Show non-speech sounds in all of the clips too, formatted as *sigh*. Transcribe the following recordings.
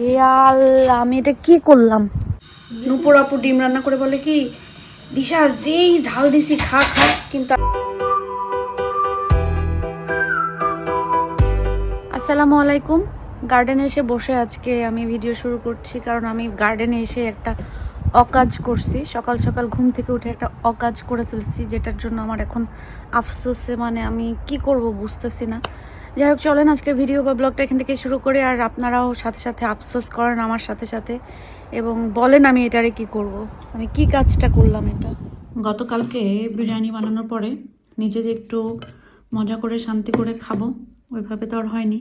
হে আল্লাহ আমি এটা কি করলাম? নুপুর আপু ডিম রান্না করে বলে কি দিশা যেই ঝাল দিছি খা খা কিন্তু আসসালামু আলাইকুম। গার্ডেনে এসে বসে আজকে আমি ভিডিও শুরু করছি কারণ আমি গার্ডেনে এসে একটা অকাজ করছি। সকাল সকাল ঘুম থেকে উঠে একটা অকাজ করে ফেলছি যেটার জন্য আমার এখন আফসোসে মানে আমি কি করব বুঝতেছি না। যাই হোক, চলেন আজকে ভিডিও বা ব্লগটা এখান থেকে শুরু করে। আর আপনারাও সাথে সাথে আফসোস করেন আমার সাথে সাথে। এবং বলেন আমি এটারে কি করব। আমি কি কাজটা করলাম এটা? গতকালকে বিরিয়ানি বানানোর পরে নিজে যে একটু মজা করে, শান্তি করে খাব, ওইভাবে তো আর হয়নি।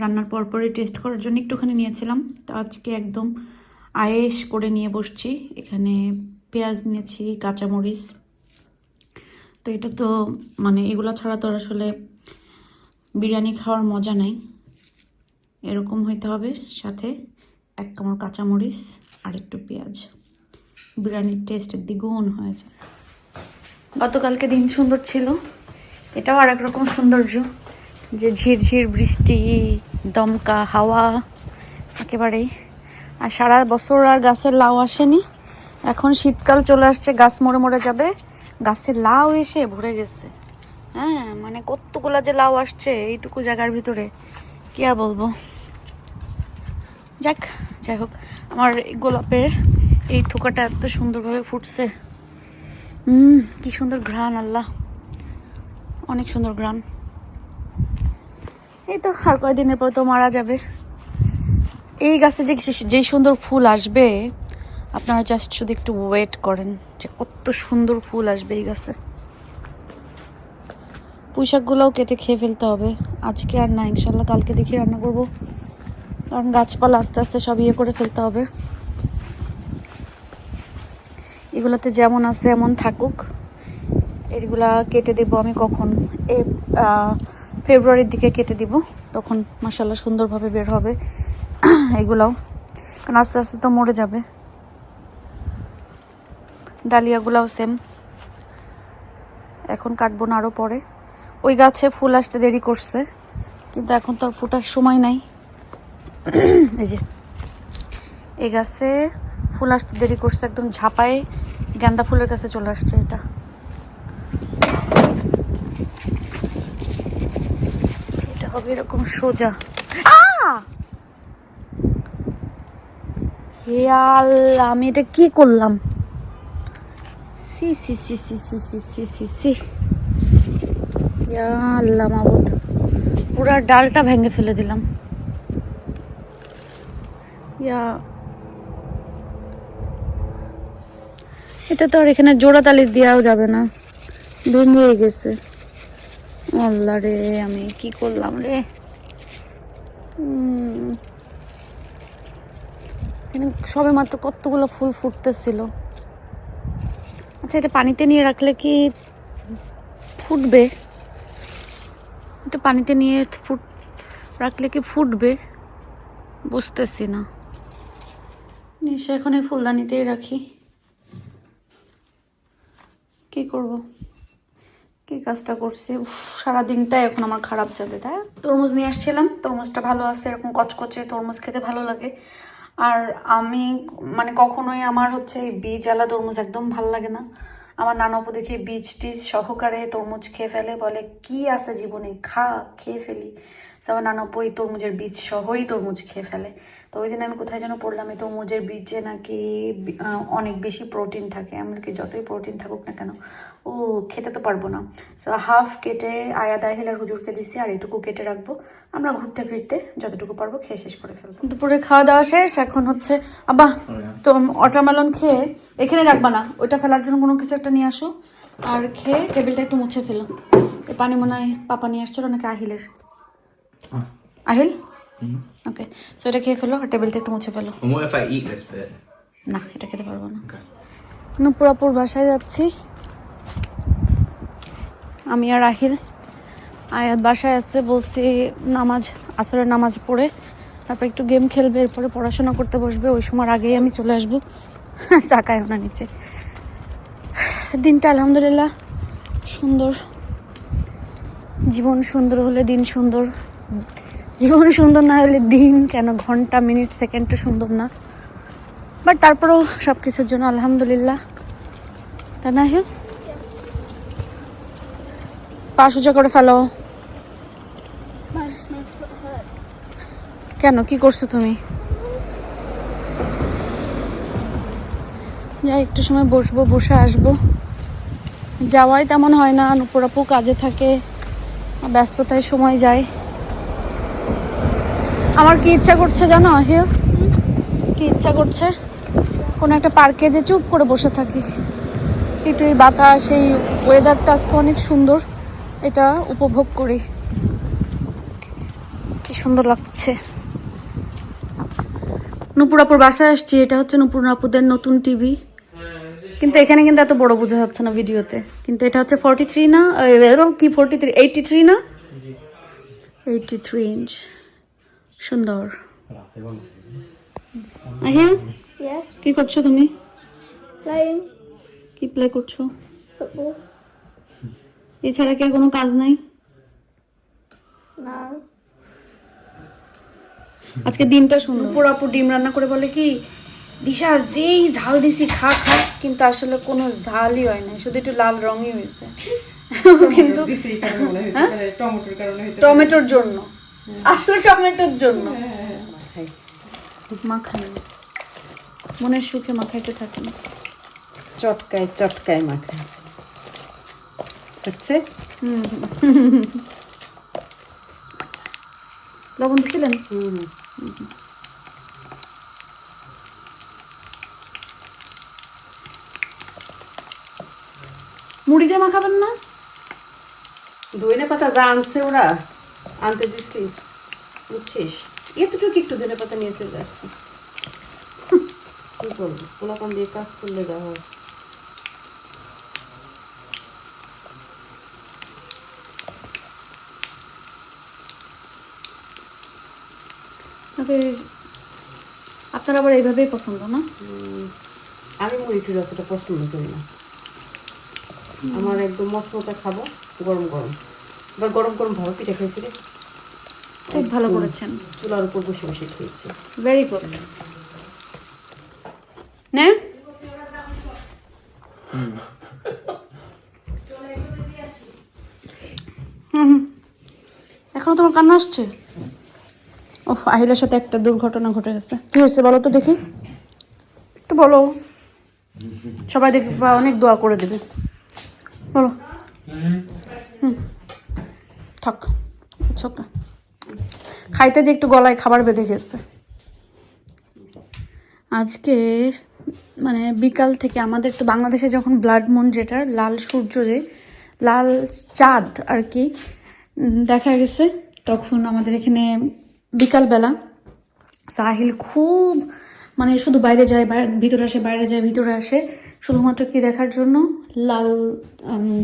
রান্নার পর পরে টেস্ট করার জন্য একটুখানি নিয়েছিলাম। তো আজকে একদম আয়েস করে নিয়ে বসছি। এখানে পেঁয়াজ নিয়েছি, কাঁচামরিচ। তো এটা তো মানে এগুলো ছাড়া তো আসলে বিরিয়ানি খাওয়ার মজা নাই। এরকম হইতে হবে। সাথে এক কামড় কাঁচামরিচ আর একটু পেঁয়াজ। বিরিয়ানির টেস্ট দ্বিগুণ হয়ে যায় গতকালকে দিন সুন্দর ছিল। এটাও আর রকম সৌন্দর্য। যে ঝিরঝির বৃষ্টি, দমকা হাওয়া একেবারেই। আর সারা বছর আর গাছের লাউ আসেনি। এখন শীতকাল চলে আসছে, গাছ মরে মরে যাবে। গাছের লাউ এসে ভরে গেছে। হ্যাঁ মানে কতগুলা যে লাউ আসছে এইটুকু জায়গার ভিতরে, কি আর বলব? যাক, যাই হোক, আমার গোলাপের এই থোকাটা এত সুন্দরভাবে ফুটছে। হুম কি সুন্দর ঘ্রাণ, আল্লাহ। অনেক সুন্দর ঘ্রাণ। এই তো, আর কয়দিনের পর তো মারা যাবে। এই গাছে যে যেই সুন্দর ফুল আসবে, আপনারা জাস্ট শুধু একটু ওয়েট করেন যে কত সুন্দর ফুল আসবে এই গাছে। পুঁইশাকগুলোও কেটে খেয়ে ফেলতে হবে। আজকে আর না, ইনশাল্লাহ কালকে দেখি রান্না করব। কারণ গাছপালা আস্তে আস্তে সব ইয়ে করে ফেলতে হবে। এগুলোতে যেমন আছে এমন থাকুক। এগুলা কেটে দেব আমি কখন? এ ফেব্রুয়ারির দিকে কেটে দিব। তখন মাসাল্লাহ সুন্দরভাবে বের হবে *clears throat* এগুলাও। কারণ আস্তে আস্তে তো মরে যাবে। ডালিয়াগুলাও সেম এখন কাটবো না আরও পরে। ওই গাছে ফুল আসতে দেরি করছে, কিন্তু এখন তো আর ফোটার সময় নাই। এই যে, এই গাছে ফুল আসতে দেরি করছে, একদম ঝাপায় গাঁদা ফুলের কাছে চলে আসছে এটা। এটা হবে এরকম সোজা! হে আমি এটা কি করলাম? সি সি সি সি সি সি সি সি আল্লাহ মাবুদ। পুরা ডালটা ভেঙে ফেলে দিলাম। ইয়া। এটা তো আর এখানে জোড়া তালি দেওয়াও যাবে না। ভেঙে গেছে। আল্লাহ রে, আমি কি করলাম রে? এখানে সবে মাত্র কতগুলো ফুল ফুটতেছিল। আচ্ছা এটা পানিতে নিয়ে রাখলে কি ফুটবে? এটা পানিতে নিয়ে ফুট রাখলে কি ফুটবে? বুঝতেছি না। নিশ্চয় এখন এই ফুলদানিতেই রাখি। কি করব? কি কাজটা করছি? উফ, সারা দিনটাই এখন আমার খারাপ যাবে তাই তরমুজ নিয়ে আসছিলাম তরমুজটা ভালো আছে এরকম কচকচে তরমুজ খেতে ভালো লাগে। আর আমি মানে কখনোই আমার হচ্ছে এই বীজ আলা তরমুজ একদম ভালো লাগে না। আমার নানাপু দেখে বীজ টিজ সহকারে তরমুজ খেয়ে ফেলে, বলে, কি আছে জীবনে? খা, খেয়ে ফেলি। আমার নানাপু তরমুজের বীজ সহই তরমুজ খেয়ে ফেলে। তো ওই দিন আমি কোথায় যেন পড়লাম, এই তরমুজের বীজে নাকি অনেক বেশি প্রোটিন থাকে। এমনকি যতই প্রোটিন থাকুক না কেন, ও, খেতে তো পারব না। সো হাফ কেটে আয়া দাহিলার হুজুরকে দিছি আর এটুকু কেটে রাখব। আমরা ঘুরতে ফিরতে যতটুকু পারব খেয়ে শেষ করে ফেলব। দুপুরে খাওয়া দাওয়া শেষ, এখন হচ্ছে, আব্বা, তো ওয়াটারমেলন খেয়ে এখানে রাখবা না, ওইটা ফেলার জন্য কোনো কিছু একটা নিয়ে আসো। আর খেয়ে টেবিলটা একটু মুছে ফেলো। পানি মনে হয় পাপা নিয়ে আসছিল, নাকি আহিলের? আহিল? ওকে সো এটা খেয়ে ফেলো টেবিলটা একটু মুছে ফেলো? না এটা খেতে পারব না. নুপুরাপুর বাসায় যাচ্ছি। আমি আর আহিল। আয়াত বাসায় আসছে বলছি নামাজ আসরের নামাজ পড়ে। তারপর একটু গেম খেলবে এরপরে পড়াশোনা করতে বসবে। ওই সময় আগেই আমি চলে আসব। *laughs* তাকায় না নিচে। দিনটা আলহামদুলিল্লাহ সুন্দর। জীবন সুন্দর হলে দিন সুন্দর। জীবন সুন্দর না হলে দিন কেন, ঘণ্টা, মিনিট, সেকেন্ডটা সুন্দর না। বাট তারপরেও সব কিছুর জন্য আলহামদুলিল্লাহ। তা না হ্যাঁ পা সোজা করে ফেলো. কেন, কি করছ তুমি? যাই, একটু সময় বসবো, বসে আসব। যাওয়াই তেমন হয় না, নুপুরাপু কাজে থাকে, ব্যস্ততায় সময় যায়। আমার কি ইচ্ছা করছে জানো হিল কি ইচ্ছা করছে? কোনো একটা পার্কে যে চুপ করে বসে থাকি। একটু এই বাতাস এই ওয়েদারটা আজকে অনেক সুন্দর। এটা উপভোগ করি। কি সুন্দর লাগছে। নুপুরাপুর বাসায় আসছি এটা হচ্ছে নুপুরাপুদের নতুন টিভি। কিন্তু এখানে কিন্তু এত বড় বোঝা যাচ্ছে না ভিডিওতে। কিন্তু এটা হচ্ছে ফর্টি থ্রি না? কি ফর্টি থ্রি এইটটি থ্রি না? এইটটি থ্রি ইঞ্চ সুন্দর। আহিয়া কি করছ তুমি? কি প্লে করছ? এছাড়া কি আর কোনো কাজ নাই? আজকে দিনটা সুন্দর। পুরাপুর ডিম রান্না করে বলে কি দিশা যেই ঝাল দিছি খা খা। কিন্তু আসলে কোনো ঝালই হয় না শুধু একটু লাল রঙই হয়েছে। কিন্তু হ্যাঁ? টমেটোর কারণে হয়তো টমেটোর জন্য। আসলে টমেটোর জন্য। মাখাই। মনের সুখে মাখাইতে থাকে চটকায় চটকায় মাখা হচ্ছে? লবণ দিছিলেন? হুম। মুড়ি দিয়ে মাখাবেন না? ধনে পাতা যা আনছে ওরা। আনতে দিচ্ছি বুঝছিস? এতটুকু একটু ধনে পাতা নিয়ে চলে আসছি। কি করব? পোলাপান দিয়ে কাজ করলে যা হয়। আপনার আবার এইভাবেই পছন্দ না? উম, আমি মুড়ি টুড়ি অতটা পছন্দ করি না। আমার একদম মশমচা খাব গরম গরম। এবার গরম গরম ভালো পিঠা খাইছি রে। খুব ভালো করেছেন। চুলার উপর বসে বসে খেয়েছি। ভেরি গুড নে। হুম। হুম। এখনও তোমার কান্না আসছে? ও আহিলের সাথে একটা দুর্ঘটনা ঘটে গেছে। কি হয়েছে বলো তো দেখি। একটু বলো। সবাই দেখবে অনেক দোয়া করে দেবে। বলো। হুম। থাক, It's okay. খাইতে যে একটু গলায় খাবার বেঁধে গেছে। আজকে মানে বিকাল থেকে আমাদের তো বাংলাদেশে যখন ব্লাড মুন যেটা, লাল সূর্য যে, লাল চাঁদ আর কি দেখা গেছে, তখন আমাদের এখানে বিকালবেলা সাহিল খুব মানে শুধু বাইরে যায় ভিতরে আসে, বাইরে যায়, ভিতরে আসে, শুধুমাত্র কি দেখার জন্য? লাল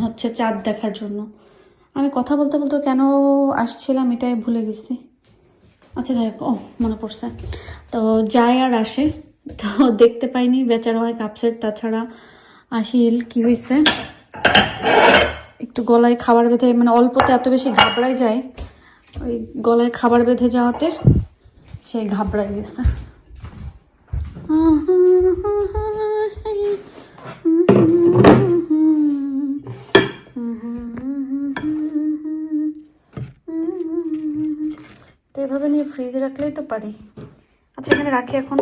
হচ্ছে চাঁদ দেখার জন্য। আমি কথা বলতে বলতে কেন আসছিলাম এটাই ভুলে গেছি। আচ্ছা যাই ও, মনে পড়ছে। তো যায় আর আসে। তো দেখতে পাইনি বেচারা অনেক আপসেট তাছাড়া আহিল, কি হয়েছে একটু গলায় খাবার বেঁধে মানে অল্পতে এত বেশি ঘাবড়াই যায়, ওই গলায় খাবার বেঁধে যাওয়াতে সে ঘাবড়াই গেছে তো এভাবে নিয়ে ফ্রিজে রাখলেই তো পারি। আচ্ছা এখানে রাখি এখন।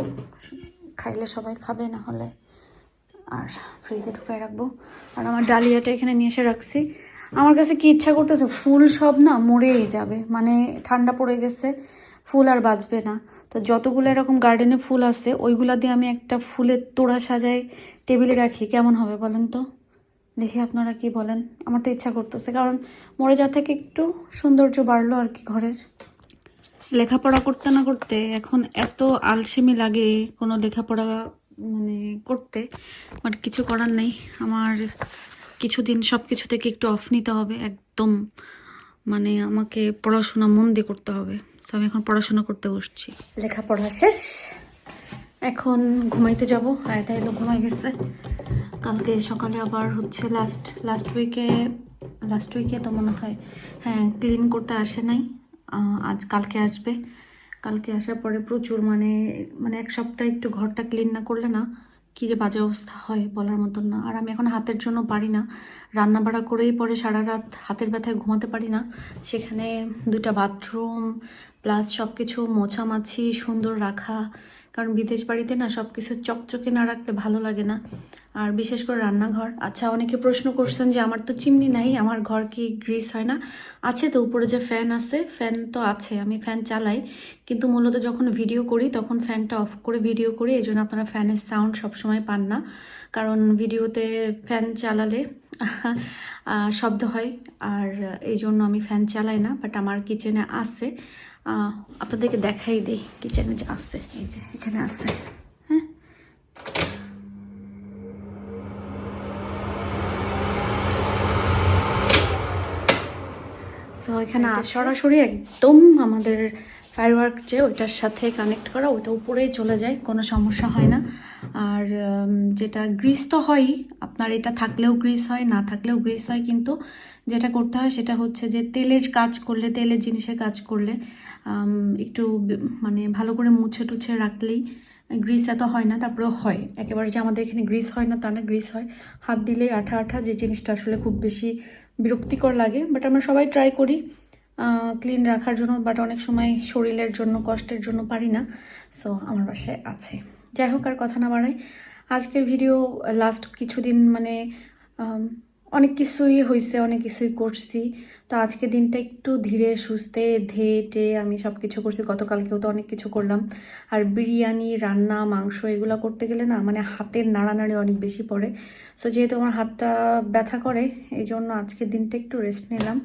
খাইলে সবাই খাবে, না হলে আর ফ্রিজে ঢুকাই রাখব। আর আমার ডালিয়াটা এখানে নিয়ে এসে রাখছি। আমার কাছে কি ইচ্ছা করতেছে, ফুল সব না মরেই যাবে। মানে ঠান্ডা পড়ে গেছে, ফুল আর বাঁচবে না। তো যতগুলো এরকম গার্ডেনে ফুল আছে, ওইগুলা দিয়ে আমি একটা ফুলের তোড়া সাজাই, টেবিলে রাখি। কেমন হবে বলেন তো? দেখি আপনারা কি বলেন। আমার তো ইচ্ছা করতেছে, কারণ মরে যাওয়া থেকে একটু সৌন্দর্য বাড়লো আর কি ঘরের। লেখাপড়া করতে না করতে এখন এত আলসেমি লাগে কোনো লেখাপড়া মানে করতে, বাট কিছু করার নেই। আমার কিছুদিন সব কিছু থেকে একটু অফ নিতে হবে, একদম। মানে আমাকে পড়াশোনা মন দিয়ে করতে হবে। তো আমি এখন পড়াশোনা করতে বসছি। লেখাপড়া শেষ। এখন ঘুমাইতে যাব। আয়তা এলো ঘুমাই গেছে। কালকে সকালে আবার হচ্ছে লাস্ট লাস্ট উইকে লাস্ট উইকে তো মনে হয় হ্যাঁ ক্লিন করতে আসে নাই। আজ কালকে আসবে। কালকে আসার পরে প্রচুর মানে মানে এক সপ্তাহে একটু ঘরটা ক্লিন না করলে না কী যে বাজে অবস্থা হয় বলার মতন না। আর আমি এখন হাতের জন্য পারি না। রান্না বাড়া করেই পরে সারা রাত হাতের ব্যথায় ঘুমাতে পারি না। সেখানে দুটা বাথরুম প্লাস সব কিছু মোছামাছি, সুন্দর রাখা কারণ বিদেশ বাড়িতে না সব কিছু চকচকে না রাখতে ভালো লাগে না। আর বিশেষ করে রান্নাঘর। আচ্ছা অনেকে প্রশ্ন করছেন যে আমার তো চিমনি নাই, আমার ঘর কি গ্রিস হয় না? আছে তো, উপরে যে ফ্যান আছে, ফ্যান তো আছে, আমি ফ্যান চালাই। কিন্তু মূলত যখন ভিডিও করি, তখন ফ্যানটা অফ করে ভিডিও করি এই জন্য আপনারা ফ্যানের সাউন্ড সবসময় পান না। কারণ ভিডিওতে ফ্যান চালালে শব্দ হয়, আর এই জন্য আমি ফ্যান চালাই না, বাট আমার কিচেনে আছে। আপনাদেরকে দেখাই দিই কিচেনে যে আছে। এই যে এখানে আছে। হ্যাঁ? সো এখানে সরাসরি একদম আমাদের ফায়ারওয়ার্ক যে ওইটার সাথে কানেক্ট করা ওইটা উপরেই চলে যায় কোনো সমস্যা হয় না। আর যেটা গ্রিস তো হয়ই আপনার এটা থাকলেও গ্রিস হয় না থাকলেও গ্রিস হয় কিন্তু যেটা করতে হয় সেটা হচ্ছে যে তেলের কাজ করলে, তেলের জিনিসের কাজ করলে একটু মানে ভালো করে মুছে টুছে রাখলেই গ্রিস এত হয় না, তারপরেও হয়। একেবারে যে আমাদের এখানে গ্রিস হয় না, তা না গ্রিস হয়। হাত দিলেই আঠা আঠা যে জিনিসটা আসলে খুব বেশি বিরক্তিকর লাগে বাট আমরা সবাই ট্রাই করি ক্লিন রাখার জন্য বাট অনেক সময় শরীরের জন্য, কষ্টের জন্য পারি না। সো আমার বাসায় আছে। যাই হোক, আর কথা না বাড়াই। আজকের ভিডিও লাস্ট কিছুদিন মানে অনেক কিছুই হয়েছে অনেক কিছুই করছি। তো আজকে দিনটা একটু ধীরে সুস্থে ধেয়ে টে আমি সব কিছু করছি। গতকালকেও তো অনেক কিছু করলাম। আর বিরিয়ানি, রান্না, মাংস এগুলো করতে গেলে না মানে হাতের নাড়ানাড়ি অনেক বেশি পড়ে। সো যেহেতু আমার হাতটা ব্যথা করে এই জন্য আজকের দিনটা একটু রেস্ট নিলাম।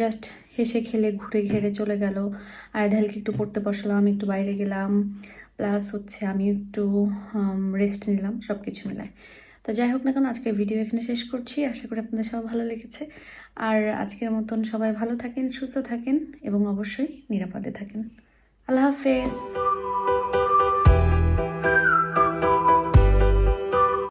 জাস্ট হেসে খেলে, ঘুরে ঘেরে চলে গেল। আয়ধালকে একটু পড়তে বসলাম আমি একটু বাইরে গেলাম। প্লাস হচ্ছে আমি একটু রেস্ট নিলাম সব কিছু মিলায়। তো যাই হোক না কেন, আজকের ভিডিও এখানে শেষ করছি। আশা করি আপনাদের সবাই ভালো লেগেছে। আর আজকের মতন সবাই ভালো থাকেন, সুস্থ থাকেন এবং অবশ্যই নিরাপদে থাকেন। আল্লাহ হাফেজ।